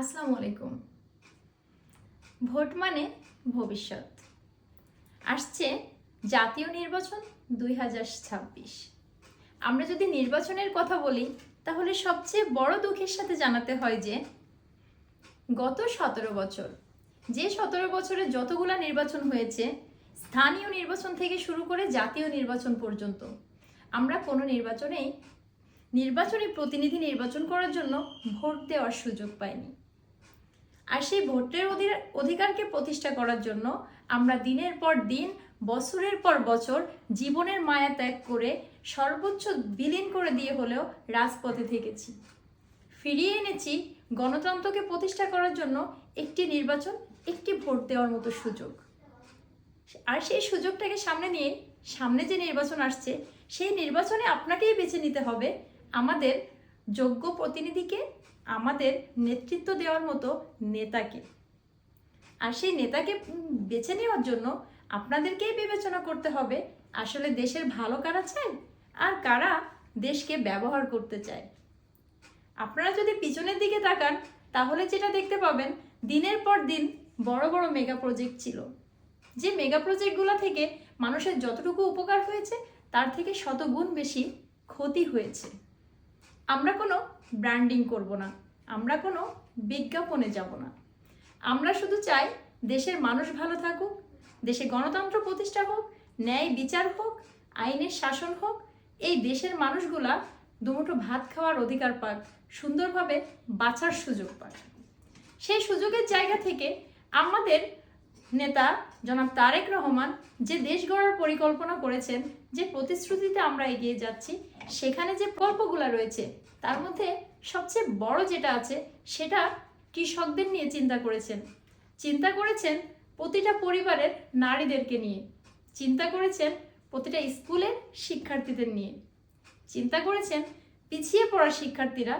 আসসালামু আলাইকুম। ভোট মানে ভবিষ্যৎ। আসছে জাতীয় নির্বাচন দুই হাজার ছাব্বিশ। আমরা যদি নির্বাচনের কথা বলি, তাহলে সবচেয়ে বড় দুঃখের সাথে জানাতে হয় যে, গত সতেরো বছর, যে সতেরো বছরে যতগুলা নির্বাচন হয়েছে, স্থানীয় নির্বাচন থেকে শুরু করে জাতীয় নির্বাচন পর্যন্ত, আমরা কোনো নির্বাচনেই নির্বাচনী প্রতিনিধি নির্বাচন করার জন্য ভোট দেওয়ার সুযোগ পাইনি। আর সেই ভোটের অধি- অধিকারকে প্রতিষ্ঠা করার জন্য আমরা দিনের পর দিন, বছরের পর বছর জীবনের মায়া ত্যাগ করে সর্বোচ্চ বিলীন করে দিয়ে হলেও রাজপথে থেকেছি। ফিরিয়ে এনেছি গণতন্ত্রকে প্রতিষ্ঠা করার জন্য একটি নির্বাচন, একটি ভোট দেওয়ার মতো সুযোগ। আর সেই সুযোগটাকে সামনে নিয়ে, সামনে যে নির্বাচন আসছে, সেই নির্বাচনে আপনাকেই বেছে নিতে হবে আমাদের যোগ্য প্রতিনিধিকে আমাদের নেতৃত্ব দেওয়ার মতো নেতাকে। আর সেই নেতাকে বেছে নেওয়ার জন্য আপনাদেরকেই বিবেচনা করতে হবে, আসলে দেশের ভালো কারা চায় আর কারা দেশকে ব্যবহার করতে চায়। আপনারা যদি পিছনের দিকে তাকান, তাহলে যেটা দেখতে পাবেন, দিনের পর দিন বড় বড় মেগা প্রজেক্ট ছিল। যে মেগা প্রজেক্টগুলো থেকে মানুষের যতটুকু উপকার হয়েছে, তার থেকে শতগুণ বেশি ক্ষতি হয়েছে। আমরা কোনো ব্র্যান্ডিং করব না, আমরা কোনো বিজ্ঞাপনে যাব না। আমরা শুধু চাই দেশের মানুষ ভালো থাকুক, দেশে গণতন্ত্র প্রতিষ্ঠা হোক, ন্যায় বিচার হোক, আইনের শাসন হোক, এই দেশের মানুষগুলা দুমুঠো ভাত খাওয়ার অধিকার পাক, সুন্দরভাবে বাঁচার সুযোগ পাক। সেই সুযোগের জায়গা থেকে আমাদের নেতা জনাব তারেক রহমান যে দেশ গড়ার পরিকল্পনা করেছেন, যে প্রতিশ্রুতিতে আমরা এগিয়ে যাচ্ছি, সেখানে যে গল্পগুলো রয়েছে, তার মধ্যে সবচেয়ে বড় যেটা আছে, সেটা কৃষকদের নিয়ে চিন্তা করেছেন। চিন্তা করেছেন প্রতিটা পরিবারের নারীদেরকে নিয়ে। চিন্তা করেছেন প্রতিটা স্কুলের শিক্ষার্থীদের নিয়ে। চিন্তা করেছেন পিছিয়ে পড়া শিক্ষার্থীরা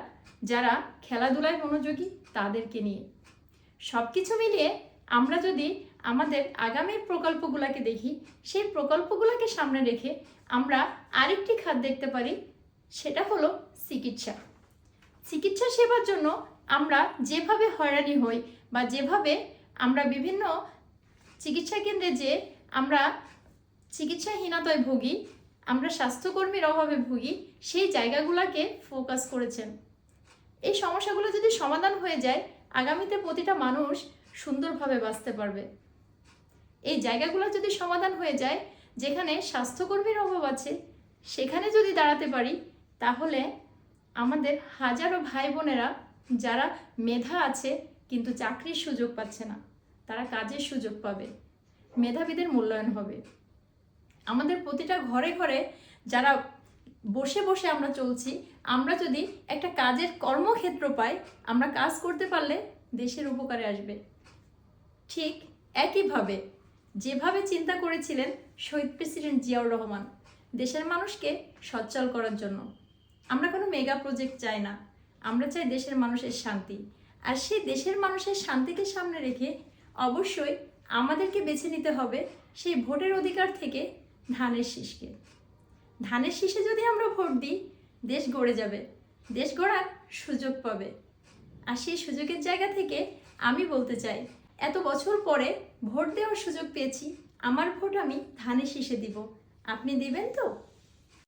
যারা খেলাধুলায় মনোযোগী, তাদেরকে নিয়ে। সব কিছু মিলিয়ে আমরা যদি আমাদের আগামী প্রকল্পগুলোকে দেখি, সেই প্রকল্পগুলোকে সামনে রেখে আমরা আরেকটি খাত দেখতে পারি, সেটা হলো চিকিৎসা। চিকিৎসা সেবার জন্য আমরা যেভাবে হয়রানি হই বা যেভাবে আমরা বিভিন্ন চিকিৎসা কেন্দ্রে যে আমরা চিকিৎসাহীনতায় ভুগি, আমরা স্বাস্থ্যকর্মীর অভাবে ভুগি, সেই জায়গাগুলোকে ফোকাস করেছেন। এই সমস্যাগুলো যদি সমাধান হয়ে যায়, আগামীতে প্রতিটা মানুষ সুন্দরভাবে বাঁচতে পারবে। এই জায়গাগুলো যদি সমাধান হয়ে যায়, যেখানে স্বাস্থ্যকর্মীর অভাব আছে, সেখানে যদি দাঁড়াতে পারি, তাহলে আমাদের হাজারো ভাই বোনেরা যারা মেধা আছে, কিন্তু চাকরির সুযোগ পাচ্ছে না, তারা কাজের সুযোগ পাবে, মেধাবীদের মূল্যায়ন হবে। আমাদের প্রতিটা ঘরে ঘরে যারা বসে বসে আমরা চলছি, আমরা যদি একটা কাজের কর্মক্ষেত্র পাই, আমরা কাজ করতে পারলে দেশের উপকারে আসবে। ঠিক একইভাবে যেভাবে চিন্তা করেছিলেন শহীদ প্রেসিডেন্ট জিয়াউর রহমান, দেশের মানুষকে সচ্ছল করার জন্য। আমরা কোনো মেগা প্রজেক্ট চাই না। আমরা চাই দেশের মানুষের শান্তি। আর সেই দেশের মানুষের শান্তিকে সামনে রেখে অবশ্যই আমাদেরকে বেছে নিতে হবে সেই ভোটের অধিকার থেকে ধানের শীষকে। ধানের শীষে যদি আমরা ভোট দিই, দেশ গড়ে যাবে। দেশ গড়ার সুযোগ পাবে। আর সেই সুযোগের জায়গা থেকে আমি বলতে চাই এত বছর পরে ভোট দেওয়ার সুযোগ পেয়েছি। আমার ভোট আমি ধানে শীষে দিব। আপনি দিবেন তো?